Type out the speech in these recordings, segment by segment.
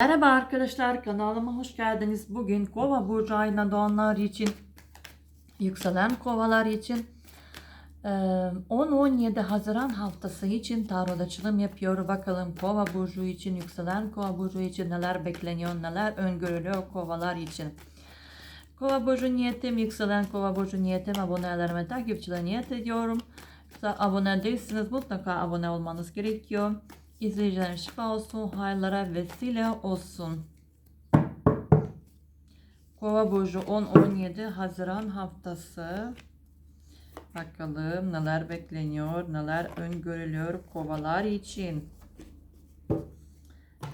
Merhaba arkadaşlar kanalıma hoş geldiniz. Bugün Kova burcu ayına doğanlar için yükselen kovalar için eee, 10-17 Haziran haftası için tarot açılım yapıyor. Bakalım Kova burcu için yükselen Kova burcu için neler bekleniyor, neler öngörülüyor kovalar için. Kova burcu niyetim, yükselen Kova burcu niyetim, abonelerime takipçilerime niyet ediyorum. Abone değilsiniz mutlaka abone olmanız gerekiyor. İzleyicilerin şifa olsun, hayırlara vesile olsun. Kova burcu 10-17 Haziran haftası. Bakalım neler bekleniyor, neler öngörülüyor kovalar için.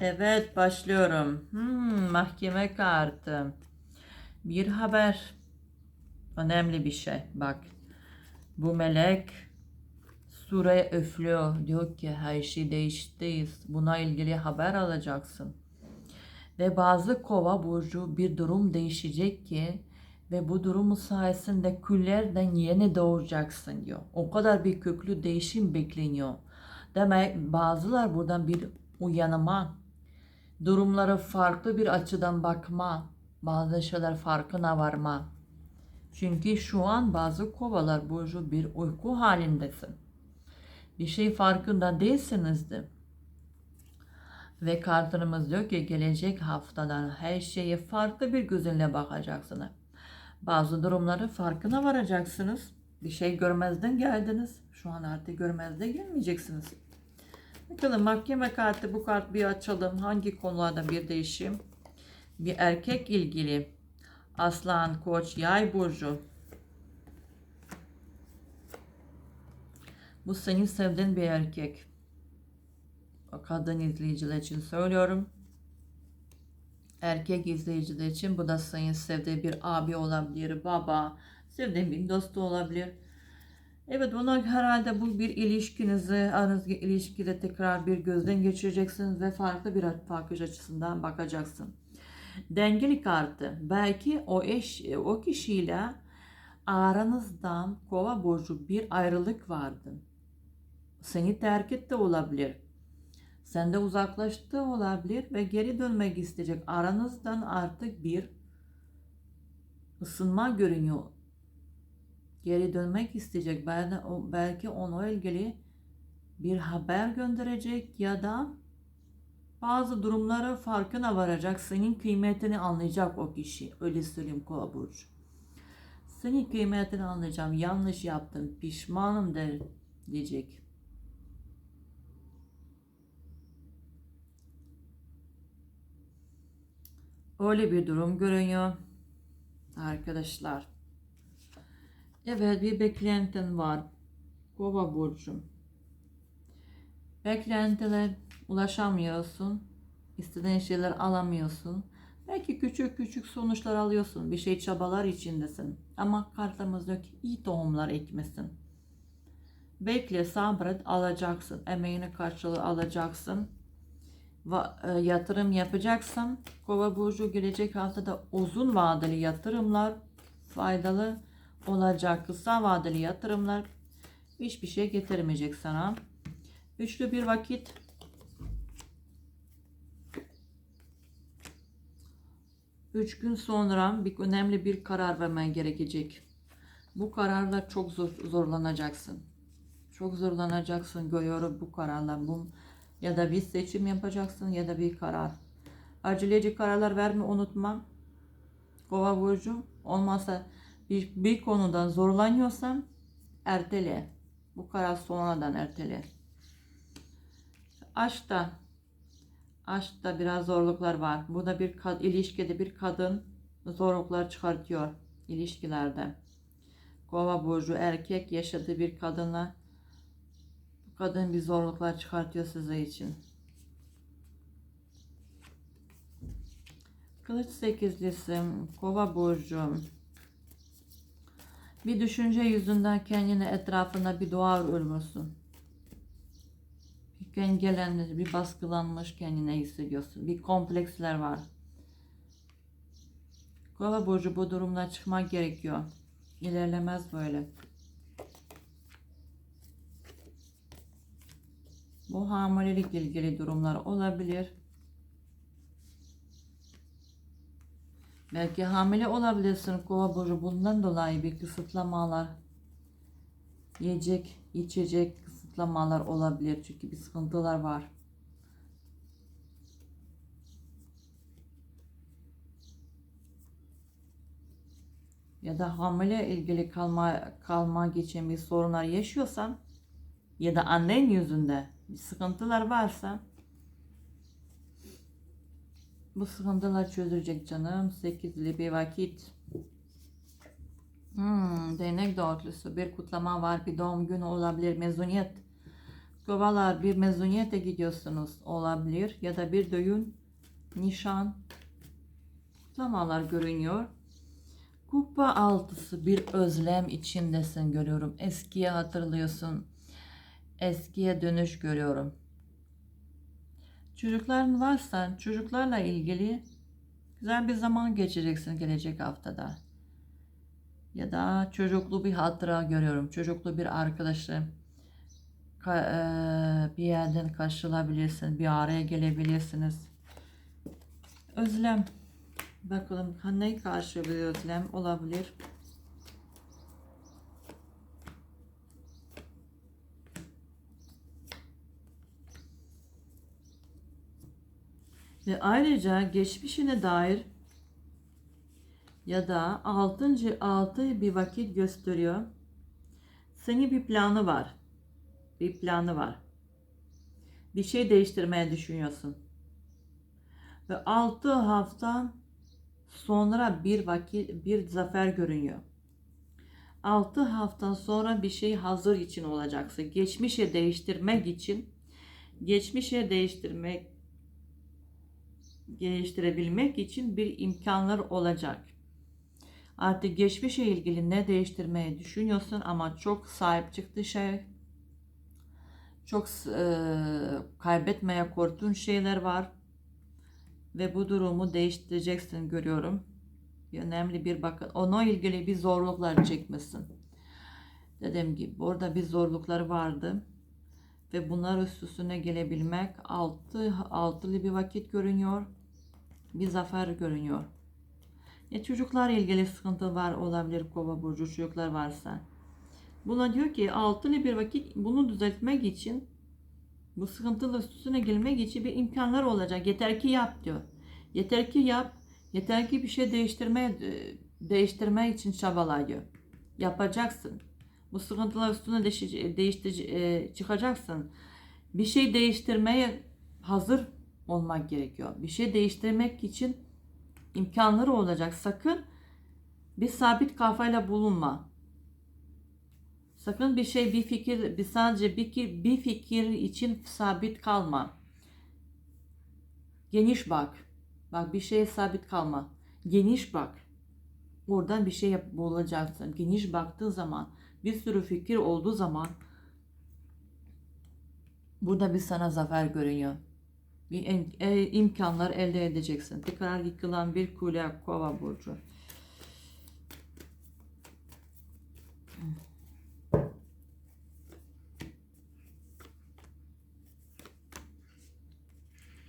Evet başlıyorum. Hmm, mahkeme kartı. Bir haber. Önemli bir şey. Bak. Bu melek Suraya öflüyor. Diyor ki her şey değiştiyiz. Buna ilgili haber alacaksın. Ve bazı kova burcu bir durum değişecek ki ve bu durumu sayesinde küllerden yeni doğacaksın diyor. O kadar bir köklü değişim bekleniyor. Demek bazılar buradan bir uyanma, durumlara farklı bir açıdan bakma, bazı şeyler farkına varma. Çünkü şu an bazı kovalar burcu bir uyku halindesin bir şey farkında değilsinizdir. Ve kartlarımız diyor ki gelecek haftadan her şeye farklı bir gözünle bakacaksınız. Bazı durumları farkına varacaksınız. Bir şey görmezden geldiniz. Şu an artık görmezden gelmeyeceksiniz. Bakalım mahkeme kartı bu kart bir açalım. Hangi konularda bir değişim? Bir erkek ilgili. Aslan, koç, yay burcu. Bu senin sevdiğin bir erkek. O kadın izleyiciler için söylüyorum. Erkek izleyiciler için bu da senin sevdiği bir abi olabilir, baba, sevdiğin bir dostu olabilir. Evet buna herhalde bu bir ilişkinizi, aranızdaki ilişkide tekrar bir gözden geçireceksiniz ve farklı bir bakış açısından bakacaksın. Dengeli kartı. Belki o eş, o kişiyle aranızdan kova burcu bir ayrılık vardı. Seni terk etti olabilir. Sende uzaklaştı olabilir ve geri dönmek isteyecek. Aranızdan artık bir ısınma görünüyor. Geri dönmek isteyecek. Belki, ona ilgili bir haber gönderecek ya da bazı durumlara farkına varacak. Senin kıymetini anlayacak o kişi. Öyle söyleyeyim Kova Burcu. Senin kıymetini anlayacağım. Yanlış yaptım. Pişmanım der diyecek. Öyle bir durum görünüyor. Arkadaşlar. Evet bir beklentin var. Kova burcu. Beklentiler ulaşamıyorsun. İstediğin şeyler alamıyorsun. Belki küçük küçük sonuçlar alıyorsun. Bir şey çabalar içindesin. Ama kartımız diyor ki iyi tohumlar ekmesin. Bekle sabret alacaksın. Emeğine karşılığı alacaksın. E, yatırım yapacaksın. Kova burcu gelecek haftada uzun vadeli yatırımlar faydalı olacak. Kısa vadeli yatırımlar hiçbir şey getirmeyecek sana. Üçlü bir vakit Üç gün sonra bir önemli bir karar vermen gerekecek. Bu kararla çok zor, zorlanacaksın. Çok zorlanacaksın görüyorum bu kararla. Bu, ya da bir seçim yapacaksın ya da bir karar. Aceleci kararlar verme unutma. Kova burcu olmazsa bir, bir konudan zorlanıyorsan ertele. Bu karar sonradan ertele. Aşkta aşkta biraz zorluklar var. Burada bir ilişkide bir kadın zorluklar çıkartıyor ilişkilerde. Kova burcu erkek yaşadığı bir kadınla bu kadın bir zorluklar çıkartıyor size için. Kılıç sekizlisi, kova burcu. Bir düşünce yüzünden kendine etrafına bir duvar örmüşsün. Engellenmiş, bir baskılanmış kendine hissediyorsun. Bir kompleksler var. Kova burcu bu durumdan çıkmak gerekiyor. İlerlemez böyle. Bu hamilelik ilgili durumlar olabilir. Belki hamile olabilirsin kova burcu bundan dolayı bir kısıtlamalar yiyecek, içecek kısıtlamalar olabilir çünkü bir sıkıntılar var. Ya da hamile ilgili kalma kalma geçen bir sorunlar yaşıyorsan ya da annen yüzünde sıkıntılar varsa bu sıkıntılar çözülecek canım. Sekizli bir vakit. Hmm, değnek dörtlüsü. Bir kutlama var. Bir doğum günü olabilir. Mezuniyet. Kovalar bir mezuniyete gidiyorsunuz. Olabilir. Ya da bir düğün. Nişan. Kutlamalar görünüyor. Kupa altısı bir özlem içindesin görüyorum. Eskiye hatırlıyorsun. Eskiye dönüş görüyorum. Çocukların varsa çocuklarla ilgili güzel bir zaman geçireceksin gelecek haftada. Ya da çocuklu bir hatıra görüyorum. Çocuklu bir arkadaşı ka- eee, bir yerden karşılayabilirsin. Bir araya gelebilirsiniz. Özlem. Bakalım neye karşı bir özlem olabilir? Ve ayrıca geçmişine dair ya da altıncı altı bir vakit gösteriyor. Senin bir planı var. Bir planı var. Bir şey değiştirmeye düşünüyorsun. Ve altı hafta sonra bir vakit bir zafer görünüyor. 6 hafta sonra bir şey hazır için olacaksın. Geçmişe değiştirmek için geçmişe değiştirmek geliştirebilmek için bir imkanlar olacak. Artık geçmişe ilgili ne değiştirmeyi düşünüyorsun ama çok sahip çıktı şey, çok e, kaybetmeye korktuğun şeyler var ve bu durumu değiştireceksin görüyorum. Önemli bir bakın. Ona ilgili bir zorluklar çekmesin. Dediğim gibi orada bir zorlukları vardı ve bunlar üst üstüne gelebilmek altı altılı bir vakit görünüyor. Bir zafer görünüyor. Ya çocuklar ilgili sıkıntı var olabilir kova burcu çocuklar varsa. Buna diyor ki altılı bir vakit bunu düzeltmek için bu sıkıntılı üstüne gelmek için bir imkanlar olacak. Yeter ki yap diyor. Yeter ki yap. Yeter ki bir şey değiştirmeye değiştirme için çabala. Yapacaksın. Bu sıkıntılar üstüne değiştir, e, çıkacaksın. Bir şey değiştirmeye hazır olmak gerekiyor. Bir şey değiştirmek için imkanları olacak. Sakın bir sabit kafayla bulunma. Sakın bir şey, bir fikir, bir sadece bir bir fikir için sabit kalma. Geniş bak. Bak bir şeye sabit kalma. Geniş bak. Oradan bir şey yap bulacaksın. Geniş baktığın zaman bir sürü fikir olduğu zaman burada bir sana zafer görünüyor. Bir e, imkanlar elde edeceksin. Tekrar yıkılan bir kule kova burcu.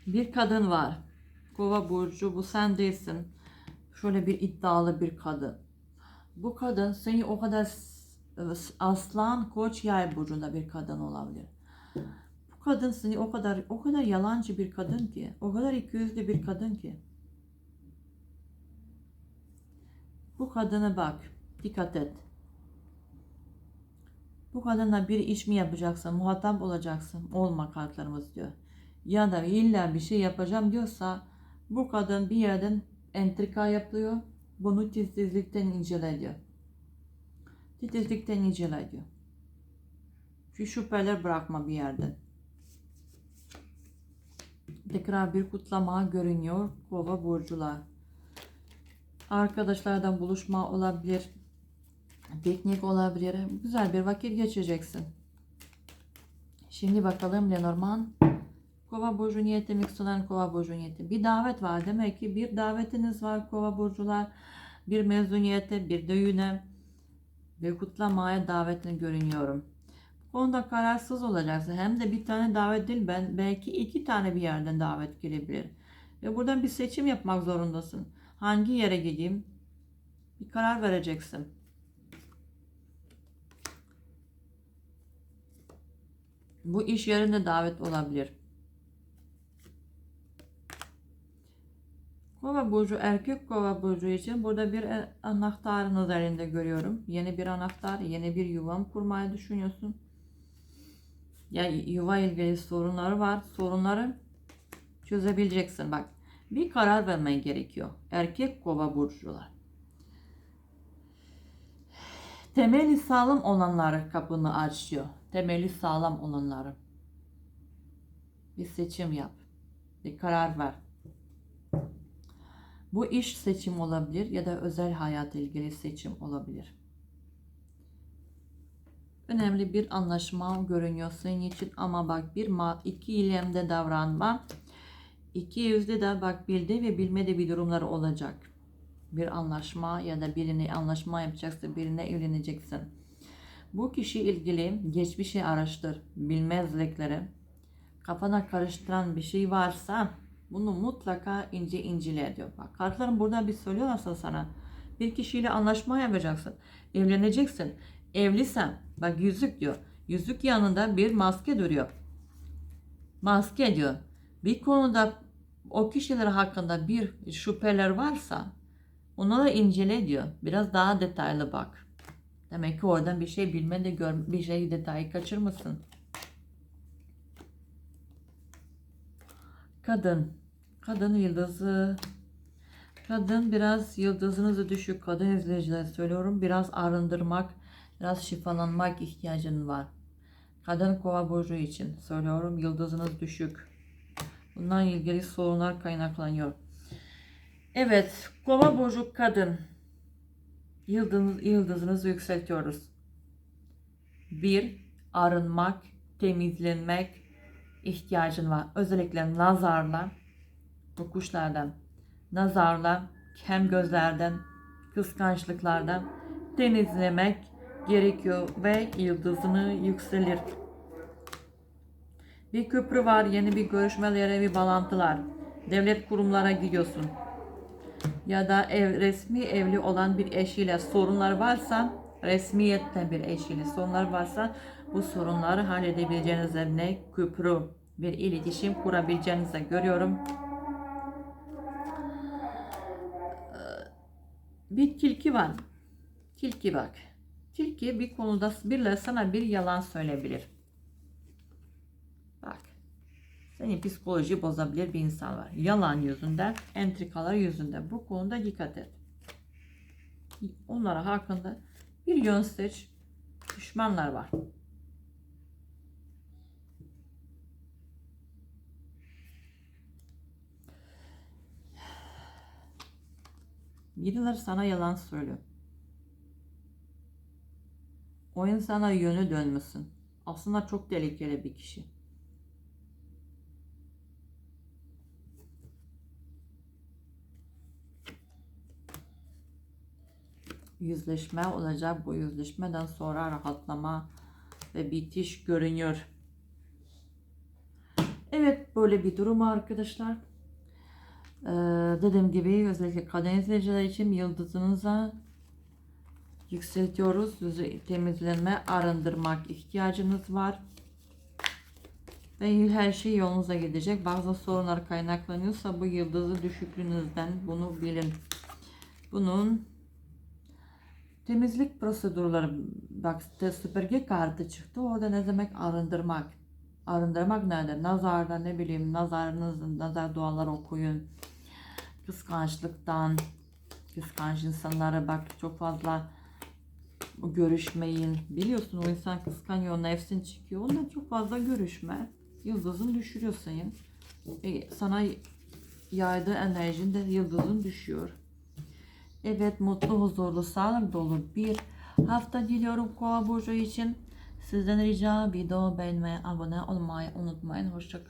Bir kadın var. Kova burcu bu sen değilsin. Şöyle bir iddialı bir kadın. Bu kadın seni o kadar aslan, koç, yay burcunda bir kadın olabilir. Bu kadın seni o kadar o kadar yalancı bir kadın ki, o kadar ikiyüzlü bir kadın ki. Bu kadına bak, dikkat et. Bu kadınla bir iş mi yapacaksın, muhatap olacaksın, olma kartlarımız diyor. Ya da illa bir şey yapacağım diyorsa bu kadın bir yerden entrika yapıyor, bunu titizlikten inceliyor. Titizlikten inceliyor. Şu şüpheler bırakma bir yerden. Tekrar bir kutlama görünüyor kova burcular. Arkadaşlardan buluşma olabilir. Piknik olabilir. Güzel bir vakit geçeceksin. Şimdi bakalım Lenormand. Kova burcu niyeti, yükselen kova burcu niyeti. Bir davet var. Demek ki bir davetiniz var kova burcular. Bir mezuniyete, bir düğüne, bir kutlamaya davetini görünüyorum. Bu konuda kararsız olacaksın. Hem de bir tane davet değil, ben belki iki tane bir yerden davet gelebilir. Ve buradan bir seçim yapmak zorundasın. Hangi yere gideyim? Bir karar vereceksin. Bu iş yerinde davet olabilir. Kova burcu erkek kova burcu için burada bir e- anahtarınız elinde görüyorum. Yeni bir anahtar, yeni bir yuvam kurmayı düşünüyorsun. Ya yuva ilgili sorunları var. Sorunları çözebileceksin. Bak bir karar vermen gerekiyor. Erkek kova burcular. Temeli sağlam olanları kapını açıyor. Temeli sağlam olanları. Bir seçim yap. Bir karar ver. Bu iş seçim olabilir ya da özel hayat ilgili seçim olabilir. Önemli bir anlaşma görünüyor senin için ama bak bir ma iki ilemde davranma. İki yüzde de bak bildi ve bilmedi bir durumlar olacak. Bir anlaşma ya da birine anlaşma yapacaksın, birine evleneceksin. Bu kişi ilgili geçmişi araştır, bilmezlikleri, kafana karıştıran bir şey varsa bunu mutlaka ince incele diyor. Bak kartlarım burada bir söylüyorlarsa sana bir kişiyle anlaşma yapacaksın, evleneceksin. Evlisen bak yüzük diyor. Yüzük yanında bir maske duruyor. Maske diyor. Bir konuda o kişiler hakkında bir şüpheler varsa onları incele diyor. Biraz daha detaylı bak. Demek ki oradan bir şey bilme de gör, bir şey detayı kaçırmasın. Kadın. Kadın yıldızı. Kadın biraz yıldızınızı düşük. Kadın izleyiciler söylüyorum. Biraz arındırmak, biraz şifalanmak ihtiyacın var. Kadın kova burcu için söylüyorum. Yıldızınız düşük. Bundan ilgili sorunlar kaynaklanıyor. Evet, kova burcu kadın. Yıldız, yıldızınızı yükseltiyoruz. Bir, arınmak, temizlenmek ihtiyacın var. Özellikle nazarla, bu kuşlardan, nazarla, kem gözlerden, kıskançlıklardan temizlemek gerekiyor ve yıldızını yükselir. Bir köprü var, yeni bir görüşmelere, bir bağlantılar. Devlet kurumlara gidiyorsun. Ya da ev, resmi evli olan bir eşiyle sorunlar varsa, resmiyette bir eşiyle sorunlar varsa bu sorunları halledebileceğinize ne köprü bir iletişim kurabileceğinize görüyorum. Ee, Bir tilki var. Tilki bak. Tilki bir konuda birileri sana bir yalan söyleyebilir. Bak. Senin psikoloji bozabilir bir insan var. Yalan yüzünden, entrikalar yüzünden. Bu konuda dikkat et. Onlara hakkında bir yön seç. Düşmanlar var. Birileri sana yalan söylüyor. O insana yönü dönmüşsün. Aslında çok tehlikeli bir kişi. Yüzleşme olacak. Bu yüzleşmeden sonra rahatlama ve bitiş görünüyor. Evet böyle bir durum arkadaşlar. Ee, dediğim gibi özellikle kadın izleyiciler için yıldızınıza yükseltiyoruz. Yüzü temizlenme, arındırmak ihtiyacınız var. Ve her şey yolunuza gidecek. Bazı sorunlar kaynaklanıyorsa bu yıldızı düşüklüğünüzden bunu bilin. Bunun temizlik prosedürleri bak süpürge kartı çıktı. Orada ne demek arındırmak. Arındırmak nedir? Nazarda ne bileyim nazarınızın nazar dualar okuyun. Kıskançlıktan kıskanç insanlara bak çok fazla görüşmeyin. Biliyorsun o insan kıskanıyor, nefsin çıkıyor. Onunla çok fazla görüşme. Yıldızın düşürüyor senin. E, sana yaydığı enerjin yıldızın düşüyor. Evet mutlu, huzurlu, sağlık dolu bir hafta diliyorum Kova Burcu için. Sizden rica video beğenmeyi, abone olmayı unutmayın. Hoşçakalın.